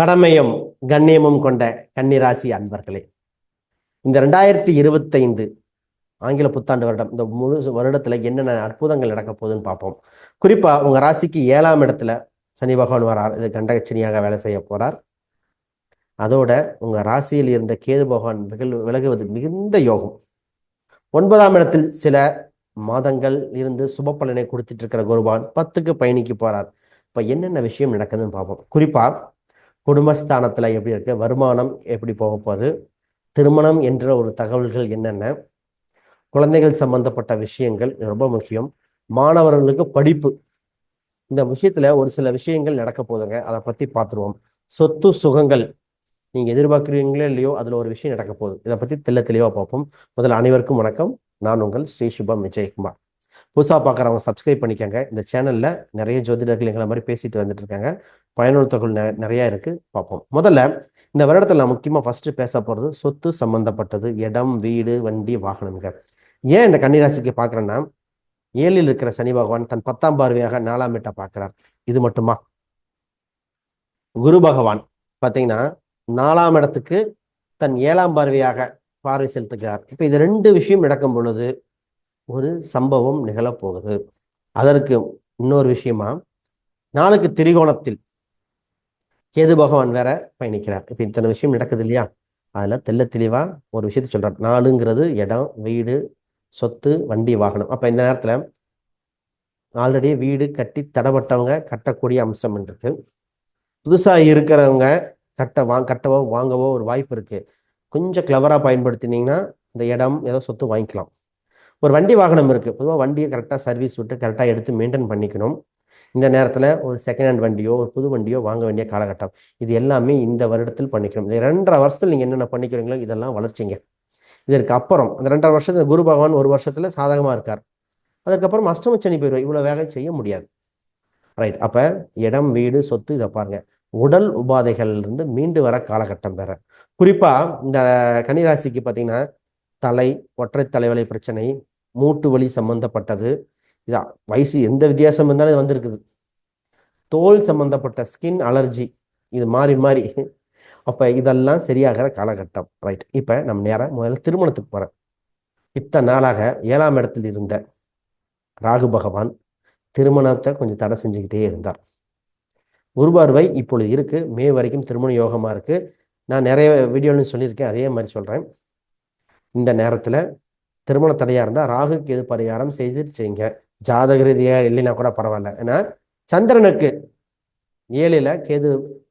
கடமையும் கண்ணியமும் கொண்ட கன்னிராசி அன்பர்களே இந்த ரெண்டாயிரத்தி இருபத்தைந்து ஆங்கில புத்தாண்டு வருடம் இந்த முழு வருடத்துல என்னென்ன அற்புதங்கள் நடக்க போகுதுன்னு பார்ப்போம். குறிப்பா உங்க ராசிக்கு ஏழாம் இடத்துல சனி பகவான் வரார். இது கண்டகச்சனியாக வேலை செய்ய போறார். அதோட உங்க ராசியில் இருந்த கேது பகவான் விகழ் விலகுவது மிகுந்த யோகம். ஒன்பதாம் இடத்தில் சில மாதங்கள் இருந்து சுப பலனை கொடுத்துட்டு இருக்கிற குருபான் பத்துக்கு பயணிக்கு போறார். இப்ப என்னென்ன விஷயம் நடக்குதுன்னு பார்ப்போம். குறிப்பா குடும்பஸ்தானத்தில் எப்படி இருக்கு? வருமானம் எப்படி போக போகுது? திருமணம் என்ற ஒரு தகவல்கள் என்னென்ன? குழந்தைகள் சம்பந்தப்பட்ட விஷயங்கள் ரொம்ப முக்கியம். மாணவர்களுக்கு படிப்பு. இந்த விஷயத்துல ஒரு சில விஷயங்கள் நடக்க போதுங்க அதை பத்தி பார்த்துருவோம். சொத்து சுகங்கள். நீங்க எதிர்பார்க்குறீங்களோ இல்லையோ அதுல ஒரு விஷயம் நடக்க போகுது. இதை பத்தி தெல்ல தெளிவா பார்ப்போம். முதல்ல அனைவருக்கும் வணக்கம். நான் உங்கள் ஸ்ரீ சுபம் விஜயகுமார். புதுசாக பார்க்குறவங்க சப்ஸ்கிரைப் பண்ணிக்கோங்க. இந்த சேனல்ல நிறைய ஜோதிடர்கள் எங்களை மாதிரி பேசிட்டு வந்துட்டு இருக்காங்க. பயனுள்ள தகவல் நெ- நிறைய இருக்கு. பார்ப்போம். முதல்ல இந்த வருடத்தில் நான் முக்கியமா ஃபர்ஸ்ட் பேச போறது சொத்து சம்மந்தப்பட்டது இடம் வீடு வண்டி வாகனம்ங்க. ஏன் இந்த கன்னிராசிக்கு பார்க்குறேன்னா ஏழில் இருக்கிற சனி பகவான் தன் பத்தாம் பார்வையாக நாலாம் வீட்டை பார்க்கிறார். இது மட்டுமா? குரு பகவான் பார்த்தீங்கன்னா நாலாம் இடத்துக்கு தன் ஏழாம் பார்வையாக பார்வை செலுத்துகிறார். இப்போ இது ரெண்டு விஷயம் நடக்கும் பொழுது ஒரு சம்பவம் நிகழப்போகுது. அதற்கு இன்னொரு விஷயமா நாளுக்கு திரிகோணத்தில் கேது பகவான் வேற பயணிக்கிறார். இப்போ இத்தனை விஷயம் நடக்குது இல்லையா? அதில் தெள்ள தெளிவாக ஒரு விஷயத்த சொல்கிறார் நாளுங்கிறது இடம் வீடு சொத்து வண்டி வாகனம். அப்போ இந்த நேரத்தில் ஆல்ரெடி வீடு கட்டி தடப்பட்டவங்க கட்டக்கூடிய அம்சம் இருக்கு. புதுசாக இருக்கிறவங்க கட்ட வா கட்டவோ வாங்கவோ ஒரு வாய்ப்பு இருக்குது கொஞ்சம் கிளவராக பயன்படுத்தினீங்கன்னா இந்த இடம் ஏதோ சொத்து வாங்கிக்கலாம். ஒரு வண்டி வாகனம் இருக்குது பொதுவாக வண்டியை கரெக்டாக சர்வீஸ் விட்டு கரெக்டாக எடுத்து மெயின்டைன் பண்ணிக்கணும். இந்த நேரத்தில் ஒரு செகண்ட் ஹேண்ட் வண்டியோ ஒரு புது வண்டியோ வாங்க வேண்டிய காலகட்டம். இது எல்லாமே இந்த வருடத்தில் பண்ணிக்கணும். இந்த ரெண்டரை வருஷத்தில் நீங்கள் என்னென்ன பண்ணிக்கிறீங்களோ இதெல்லாம் வளர்ச்சிங்க. இதற்கு அப்புறம் அந்த ரெண்டரை வருஷத்தில் குரு பகவான் ஒரு வருஷத்தில் சாதகமாக இருக்கார். அதுக்கப்புறம் அஷ்டம சனி போயிடுவோம் இவ்வளோ வேலை செய்ய முடியாது. ரைட் அப்போ இடம் வீடு சொத்து இதை பாருங்க. உடல் உபாதைகள்லேருந்து மீண்டு வர காலகட்டம் வேற. குறிப்பாக இந்த கன்னிராசிக்கு பார்த்தீங்கன்னா தலை ஒற்றை தலைவலை பிரச்சனை மூட்டு வலி சம்பந்தப்பட்டது. இதா வயசு எந்த வித்தியாசம் இருந்தாலும் இது வந்திருக்குது. தோல் சம்பந்தப்பட்ட ஸ்கின் அலர்ஜி இது மாறி மாறி. அப்போ இதெல்லாம் சரியாகிற காலகட்டம். ரைட் இப்போ நம்ம நேராக முதல்ல திருமணத்துக்கு போகிறேன் இத்தனை நாளாக ஏழாம் இடத்தில் இருந்த ராகு பகவான் திருமணத்தை கொஞ்சம் தடை செஞ்சுக்கிட்டே இருந்தார். குருபார்வை இப்பொழுது இருக்குது மே வரைக்கும் திருமண யோகமாக இருக்குது நான் நிறைய வீடியோலையும் சொல்லியிருக்கேன். அதே மாதிரி சொல்கிறேன் இந்த நேரத்தில் திருமண தடையா இருந்தா ராகுக்கு எது பரிகாரம் செய்துட்டு செய்யுங்க. ஜாதக ரீதியா இல்லைன்னா கூட பரவாயில்ல. ஏன்னா சந்திரனுக்கு ஏழில கேது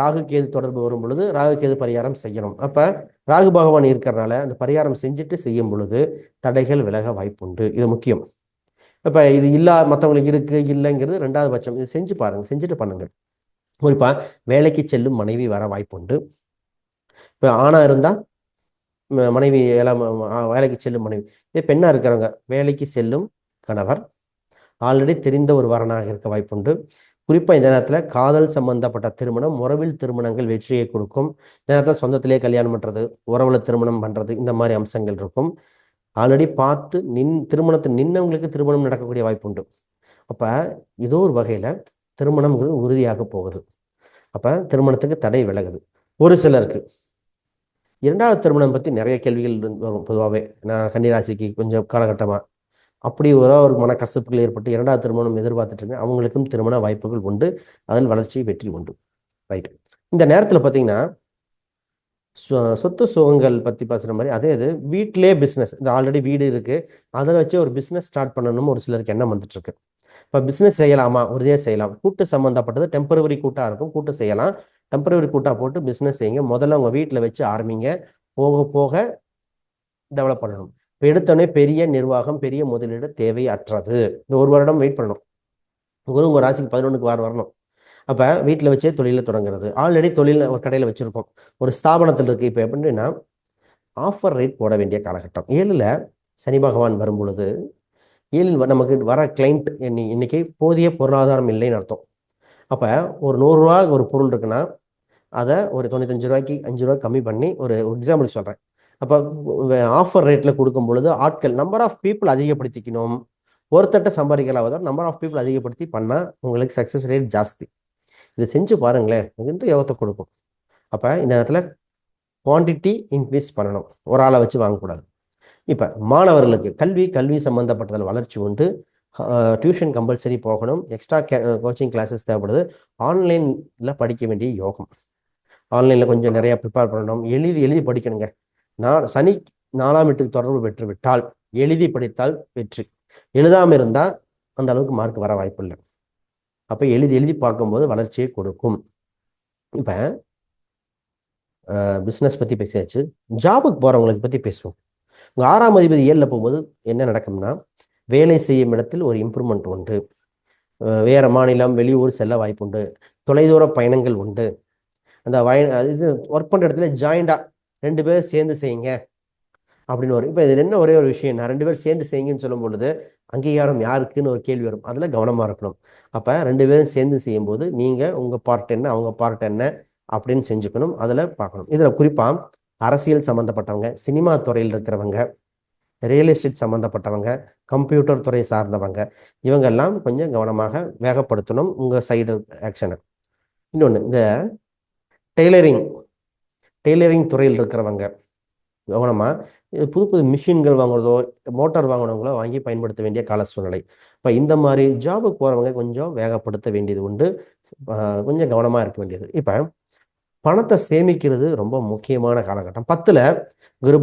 ராகு கேது தொடர்பு வரும் பொழுது ராகு கேது பரிகாரம் செய்யணும். அப்ப ராகு பகவான் இருக்கிறனால அந்த பரிகாரம் செஞ்சுட்டு செய்யும் பொழுது தடைகள் விலக வாய்ப்புண்டு. இது முக்கியம். இப்ப இது இல்லா மற்றவங்களுக்கு இருக்கு இல்லைங்கிறது ரெண்டாவது பட்சம். இது செஞ்சு பாருங்க செஞ்சுட்டு பண்ணுங்க. குறிப்பா வேலைக்கு செல்லும் மனைவி வர வாய்ப்புண்டு. இப்ப ஆணா இருந்தா மனைவி எல்லாம் வேலைக்கு செல்லும் மனைவி. இதே பெண்ணாக இருக்கிறவங்க வேலைக்கு செல்லும் கணவர் ஆல்ரெடி தெரிந்த ஒரு வரனாக இருக்க வாய்ப்புண்டு. குறிப்பாக இந்த நேரத்தில் காதல் சம்பந்தப்பட்ட திருமணம் உறவில் திருமணங்கள் வெற்றியை கொடுக்கும். இந்த நேரத்தில் சொந்தத்திலே கல்யாணம் பண்ணுறது உறவுல திருமணம் பண்ணுறது இந்த மாதிரி அம்சங்கள் இருக்கும். ஆல்ரெடி பார்த்து நின் திருமணத்தை நின்னவங்களுக்கு திருமணம் நடக்கக்கூடிய வாய்ப்பு உண்டு அப்ப ஏதோ ஒரு வகையில் திருமணம்ங்கிறது உறுதியாக போகுது. அப்போ திருமணத்துக்கு தடை விலகுது. ஒரு சிலருக்கு. இரண்டாவது திருமணம் பற்றி நிறைய கேள்விகள் இருந்து வரும் பொதுவாகவே நான் கன்னிராசிக்கு கொஞ்சம் காலகட்டமாக அப்படி ஒரு ஒரு மனக்கசப்புகள் ஏற்பட்டு இரண்டாவது திருமணம் எதிர்பார்த்துட்டு இருக்கேன் அவங்களுக்கும் திருமண வாய்ப்புகள் உண்டு. அதில் வளர்ச்சி வெற்றி உண்டு. ரைட் இந்த நேரத்தில் பார்த்தீங்கன்னா சொத்து சுகங்கள் பற்றி பேசுகிற மாதிரி அதே இது வீட்டிலே பிஸ்னஸ் இந்த ஆல்ரெடி வீடு இருக்குது அதில் வச்சு ஒரு பிஸ்னஸ் ஸ்டார்ட் பண்ணணும்னு ஒரு சிலருக்கு எண்ணம் வந்துட்டுருக்கு. இப்போ பிஸ்னஸ் செய்யலாமா? உறுதியாக செய்யலாம். கூட்டு சம்மந்தப்பட்டது டெம்பரவரி கூட்டாக இருக்கும். கூட்டு செய்யலாம். டெம்பரவரி கூட்டாக போட்டு பிஸ்னஸ் செய்யுங்க. முதல்ல உங்கள் வீட்டில் வச்சு ஆரம்பிங்க போக போக டெவலப் பண்ணணும். இப்போ எடுத்தோடனே பெரிய நிர்வாகம் பெரிய முதலீடு தேவையற்றது. இந்த ஒரு வருடம் வெயிட் பண்ணணும். குரு உங்கள் ராசிக்கு பதினொன்றுக்கு வாரம் வரணும். அப்போ வீட்டில் வச்சே தொழிலை தொடங்குறது. ஆல்ரெடி தொழிலில் ஒரு கடையில் வச்சுருக்கோம் ஒரு ஸ்தாபனத்தில் இருக்குது இப்போ எப்படின்னா ஆஃபர் ரேட் போட வேண்டிய காலகட்டம். ஏழில் சனி பகவான் வரும் பொழுது ஏழில் நமக்கு வர கிளைண்ட் இன்னி இன்னைக்கு போதிய பொருளாதாரம் இல்லைன்னு அர்த்தம். அப்போ ஒரு நூறுரூவா ஒரு பொருள் இருக்குன்னா அதை ஒரு தொண்ணூத்தஞ்சு ரூபாய்க்கு அஞ்சு ரூபாய் கம்மி பண்ணி ஒரு எக்ஸாம்பிள் சொல்கிறேன் அப்போ ஆஃபர் ரேட்டில் கொடுக்கும் பொழுது ஆட்கள் நம்பர் ஆஃப் பீப்புள் அதிகப்படுத்திக்கணும். ஒருத்தட்ட சம்பாதிக்கலாவதோ நம்பர் ஆஃப் பீப்புள் அதிகப்படுத்தி பண்ணால் உங்களுக்கு சக்ஸஸ் ரேட் ஜாஸ்தி. இதை செஞ்சு பாருங்களேன். மிகுந்த யோகத்தை கொடுக்கும்? அப்போ இந்த இடத்துல குவான்டிட்டி இன்க்ரீஸ் பண்ணணும். ஒரு ஆளை வச்சு வாங்கக்கூடாது. இப்போ மாணவர்களுக்கு கல்வி கல்வி சம்மந்தப்பட்டதில் வளர்ச்சி உண்டு. டியூஷன் கம்பல்சரி போகணும். எக்ஸ்ட்ரா கோச்சிங் கிளாஸஸ் தேவைப்படுது. ஆன்லைனில் படிக்க வேண்டிய யோகம். ஆன்லைனில் கொஞ்சம் நிறையா ப்ரிப்பேர் பண்ணணும். எழுதி எழுதி படிக்கணுங்க. நான் சனி நாலாம் வீட்டுக்கு தொடர்பு பெற்று விட்டால் எழுதி படித்தால் வெற்றி. எழுதாமல் இருந்தால் அந்த அளவுக்கு மார்க் வர வாய்ப்பு இல்லை. அப்போ எழுதி எழுதி பார்க்கும்போது வளர்ச்சியை கொடுக்கும். இப்போ பிஸ்னஸ் பற்றி பேசியாச்சு. ஜாபுக்கு போகிறவங்களுக்கு பற்றி பேசுவோம். உங்கள் ஆறாம் அதிபதி ஏழில் போகும்போது என்ன நடக்கும்னா வேலை செய்யும் இடத்தில் ஒரு இம்ப்ரூவ்மெண்ட் உண்டு. வேறு மாநிலம் வெளியூர் செல்ல வாய்ப்பு உண்டு தொலைதூர பயணங்கள் உண்டு. அந்த வய இது ஒர்க் பண்ணுற இடத்துல ஜாயிண்டாக ரெண்டு பேரும் சேர்ந்து செய்யுங்க அப்படின்னு வரும். இப்போ இது என்ன ஒரே ஒரு விஷயம் நான் ரெண்டு பேரும் சேர்ந்து செய்யுங்கன்னு சொல்லும் பொழுது அங்கீகாரம் யாருக்குன்னு ஒரு கேள்வி வரும். அதில் கவனமாக இருக்கணும். அப்போ ரெண்டு பேரும் சேர்ந்து செய்யும்போது நீங்கள் உங்கள் பார்ட் என்ன அவங்க பார்ட் என்ன அப்படின்னு செஞ்சுக்கணும். அதில் பார்க்கணும். இதில் குறிப்பாக அரசியல் சம்மந்தப்பட்டவங்க சினிமா துறையில் இருக்கிறவங்க ரியல் எஸ்டேட் சம்மந்தப்பட்டவங்க கம்ப்யூட்டர் துறை சார்ந்தவங்க இவங்கெல்லாம் கொஞ்சம் கவனமாக வேகப்படுத்தணும் உங்கள் சைடு ஆக்ஷனை இன்னொன்று இந்த டெய்லரிங் டெய்லரிங் துறையில் இருக்கிறவங்க கவனமாக புது புது மிஷின்கள் வாங்குறதோ மோட்டார் வாங்கினவங்களோ வாங்கி பயன்படுத்த வேண்டிய கால சூழ்நிலை. இப்போ இந்த மாதிரி ஜாபுக்கு போகிறவங்க கொஞ்சம் வேகப்படுத்த வேண்டியது உண்டு. கொஞ்சம் கவனமாக இருக்க வேண்டியது. இப்போ பணத்தை சேமிக்கிறது ரொம்ப முக்கியமான காலகட்டம். பத்தில் குரு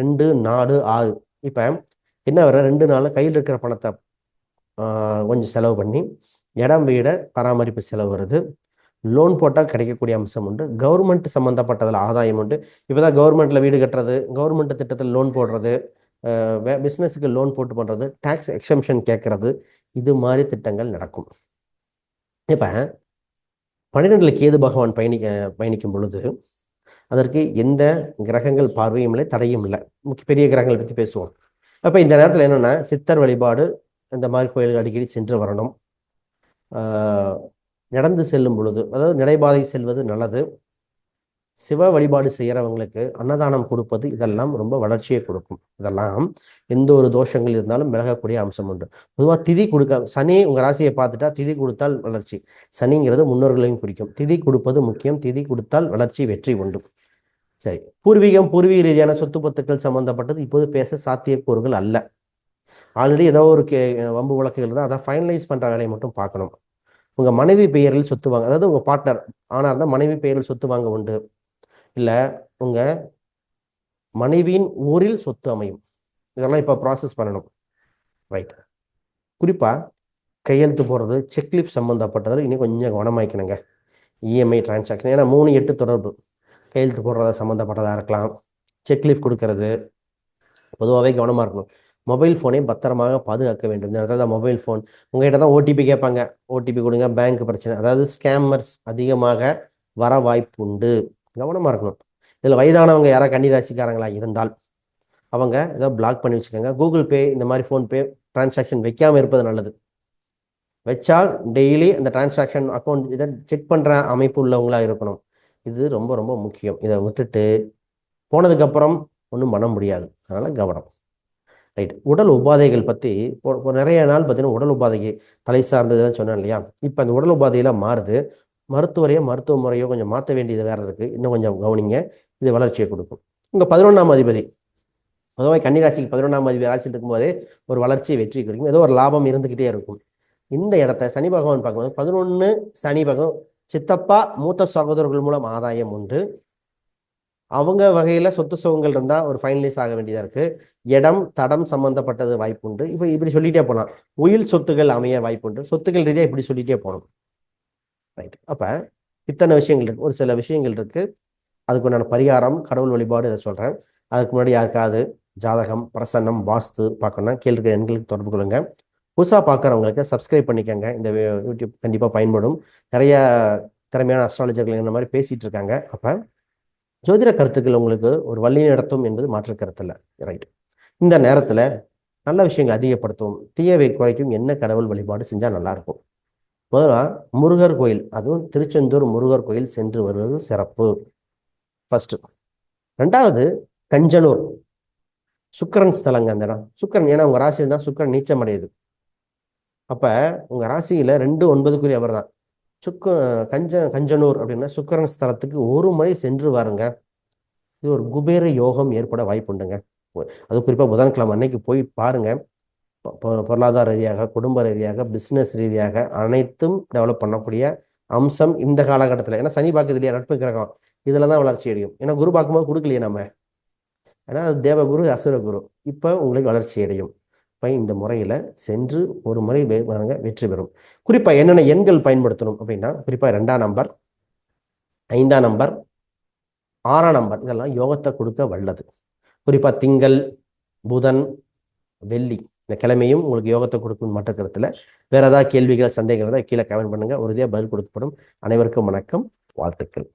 ரெண்டு நாலு ஆறு. இப்போ என்ன வர ரெண்டு நாள் கையில் இருக்கிற பணத்தை கொஞ்சம் செலவு பண்ணி இடம் வீட பராமரிப்பு செலவு வருது. லோன் போட்டால் கிடைக்கக்கூடிய அம்சம் உண்டு. கவர்மெண்ட் சம்மந்தப்பட்டதில் ஆதாயம் உண்டு. இப்போ தான் கவர்மெண்ட்டில் வீடு கட்டுறது கவர்மெண்ட் திட்டத்தில் லோன் போடுறது பிஸ்னஸுக்கு லோன் போட்டு பண்ணுறது டேக்ஸ் எக்ஸம்ஷன் கேட்குறது இது மாதிரி திட்டங்கள் நடக்கும். இப்போ பன்னிரெண்டில் கேது பகவான் பயணிக்க பயணிக்கும் பொழுது அதற்கு எந்த கிரகங்கள் பார்வையும் இல்லை தடையும் இல்லை. முக்கிய பெரிய கிரகங்களை பற்றி பேசுவோம். அப்போ இந்த நேரத்தில் என்னென்னா சித்தர் வழிபாடு இந்த மாதிரி கோயில்கள் அடிக்கடி சென்று வரணும். நடந்து செல்லும் பொழுது அதாவது நடைபாதை செல்வது நல்லது. சிவ வழிபாடு செய்கிறவங்களுக்கு அன்னதானம் கொடுப்பது இதெல்லாம் ரொம்ப வளர்ச்சியை கொடுக்கும். இதெல்லாம் எந்த ஒரு தோஷங்கள் இருந்தாலும் விலகக்கூடிய அம்சம் உண்டு. பொதுவாக திதி கொடுக்க சனி உங்கள் ராசியை பார்த்துட்டா திதி கொடுத்தால் வளர்ச்சி. சனிங்கிறது முன்னோர்களையும் குறிக்கும். திதி கொடுப்பது முக்கியம். திதி கொடுத்தால் வளர்ச்சி வெற்றி உண்டு. சரி. பூர்வீகம் பூர்வீக ரீதியான சொத்து பத்துக்கள் சம்பந்தப்பட்டது இப்போது பேச சாத்தியக்கூறுகள் அல்ல. ஆல்ரெடி ஏதோ ஒரு கே வம்பு வழக்குகள் தான். அதை ஃபைனலைஸ் பண்ணுற வேலையை மட்டும் பார்க்கணும். உங்கள் மனைவி பெயரில் சொத்து வாங்க அதாவது உங்கள் பார்ட்னர் ஆனால் இருந்தால் மனைவி பெயரில் சொத்து வாங்க உண்டு. இல்லை உங்கள் மனைவியின் ஊரில் சொத்து அமையும். இதெல்லாம் இப்போ ப்ராசஸ் பண்ணணும். ரைட் குறிப்பாக கையெழுத்து போடுறது செக்லிப் சம்மந்தப்பட்டதில் இன்னும் கொஞ்சம் கவனமாக்கணுங்க இஎம்ஐ டிரான்சாக்ஷன் ஏன்னா மூணு எட்டு தொடர்பு. கையெழுத்து போடுறத சம்மந்தப்பட்டதாக இருக்கலாம். செக்லிஃப் கொடுக்கறது. பொதுவாகவே கவனமாக இருக்கணும். மொபைல் ஃபோனை பத்திரமாக பாதுகாக்க வேண்டும். இந்த இடத்துல மொபைல் ஃபோன் உங்கள்கிட்ட தான் ஓடிபி கேட்பாங்க. ஓடிபி கொடுங்க பேங்க் பிரச்சனை. அதாவது ஸ்கேமர்ஸ் அதிகமாக வர வாய்ப்பு உண்டு. கவனமாக இருக்கணும். இதில் வயதானவங்க யாராவது கன்னிராசிக்காரங்களாக இருந்தால் அவங்க ஏதோ பிளாக் பண்ணி வச்சுக்கோங்க. கூகுள் பே இந்த மாதிரி ஃபோன்பே டிரான்சாக்ஷன் வைக்காமல் இருப்பது நல்லது. வச்சால் டெய்லி அந்த டிரான்சாக்ஷன் அக்கௌண்ட் இதை செக் பண்ணுற அமைப்பு உள்ளவங்களாக இருக்கணும். இது ரொம்ப ரொம்ப முக்கியம். இதை விட்டுட்டு போனதுக்கப்புறம் ஒன்றும் பண்ண முடியாது. அதனால் கவனம். ரைட் உடல் உபாதைகள் பற்றி இப்போ நிறைய நாள் பார்த்தீங்கன்னா உடல் உபாதைக்கு தலை சார்ந்ததுன்னு சொன்னேன் இல்லையா? இப்போ அந்த உடல் உபாதையெல்லாம் மாறுது. மருத்துவரையோ மருத்துவ முறையோ கொஞ்சம் மாற்ற வேண்டியது வேறு இருக்குது இன்னும் கொஞ்சம் கவனிங்க. இது வளர்ச்சியை கொடுக்கும். இங்கே பதினொன்றாம் அதிபதி. பொதுவாக கன்னிராசிக்கு பதினொன்றாம் அதிபதி ராசியில் இருக்கும்போதே ஒரு வளர்ச்சி வெற்றி கிடைக்கும். ஏதோ ஒரு லாபம் இருந்துக்கிட்டே இருக்கும். இந்த இடத்த சனி பகவான் பார்க்கும்போது பதினொன்று சனி பகவான் சித்தப்பா மூத்த சகோதரர்கள் மூலம் ஆதாயம் உண்டு. அவங்க வகையில் சொத்து சுகங்கள் இருந்தால் ஒரு ஃபைனலைஸ் ஆக வேண்டியதாக இருக்குது இடம் தடம் சம்மந்தப்பட்டது வாய்ப்பு உண்டு. இப்போ இப்படி சொல்லிகிட்டே போகலாம் உயில் சொத்துகள் அமைய வாய்ப்பு உண்டு. சொத்துக்கள் ரீதியாக இப்படி சொல்லிகிட்டே போகணும். ரைட் அப்போ இத்தனை விஷயங்கள் இருக்குது ஒரு சில விஷயங்கள் இருக்குது அதுக்கு உண்டான பரிகாரம் கடவுள் வழிபாடு இதை சொல்கிறேன் அதுக்கு முன்னாடி யாருக்காவது ஜாதகம் பிரசன்னம் வாஸ்து பார்க்கணும்னா கேள்வி எண்களுக்கு தொடர்பு கொள்ளுங்க. புதுசாக பார்க்குறவங்களுக்கு சப்ஸ்கிரைப் பண்ணிக்கோங்க. இந்த யூடியூப் கண்டிப்பாக பயன்படும். நிறைய திறமையான அஸ்ட்ராலஜர்கள் இந்த மாதிரி பேசிகிட்டு இருக்காங்க. அப்போ ஜோதிட கருத்துக்கள் உங்களுக்கு ஒரு வழி நடத்தும் என்பது மாற்று கருத்தில் ரைட் இந்த நேரத்தில் நல்ல விஷயங்கள் அதிகப்படுத்தும் தீயவை குறைக்கும் என்ன கடவுள் வழிபாடு செஞ்சால் நல்லாயிருக்கும் முதல்ல முருகர் கோயில் அதுவும் திருச்செந்தூர் முருகர் கோயில் சென்று வருவது சிறப்பு. ஃபஸ்ட்டு ரெண்டாவது கஞ்சனூர். சுக்கரன் ஸ்தலங்க அந்த இடம். சுக்கரன் ஏன்னா உங்கள் ராசியில் தான் சுக்கரன் நீச்சம் அடையுது. அப்போ உங்கள் ராசியில் ரெண்டு ஒன்பதுக்குரிய அவர் தான். சுக்கு கஞ்ச கஞ்சனூர் அப்படின்னா சுக்கரன் ஸ்தலத்துக்கு ஒரு முறை சென்று வாருங்க. இது ஒரு குபேர யோகம் ஏற்பட வாய்ப்புண்டுங்க. அது குறிப்பாக புதன்கிழமை அன்னைக்கு போய் பாருங்க. பொருளாதார ரீதியாக குடும்ப ரீதியாக பிஸ்னஸ் ரீதியாக அனைத்தும் டெவலப் பண்ணக்கூடிய அம்சம் இந்த காலகட்டத்தில். ஏன்னா சனி பாக்கு இல்லையா? நட்பு கிரகம். இதில் தான் வளர்ச்சி அடையும். ஏன்னா குரு பார்க்கும்போது கொடுக்கலையே நம்ம ஏன்னா அது தேவகுரு அசுரகுரு. இப்போ உங்களுக்கு வளர்ச்சி அடையும். இந்த முறையில் சென்று ஒரு முறை வே- வெற்றி பெறும். குறிப்பாக என்னென்ன எண்கள் பயன்படுத்தணும் அப்படின்னா குறிப்பாக ரெண்டாம் நம்பர் ஐந்தாம் நம்பர் ஆறாம் நம்பர் இதெல்லாம் யோகத்தை கொடுக்க வல்லது. குறிப்பாக திங்கள் புதன் வெள்ளி இந்த கிழமையும் உங்களுக்கு யோகத்தை கொடுக்கும் மற்ற கருத்தில் வேறு ஏதாவது கேள்விகள் சந்தேகங்கள் தான் கீழே கமெண்ட் பண்ணுங்கள் உறுதியாக பதில் கொடுக்கப்படும். அனைவருக்கும் வணக்கம். வாழ்த்துக்கள்.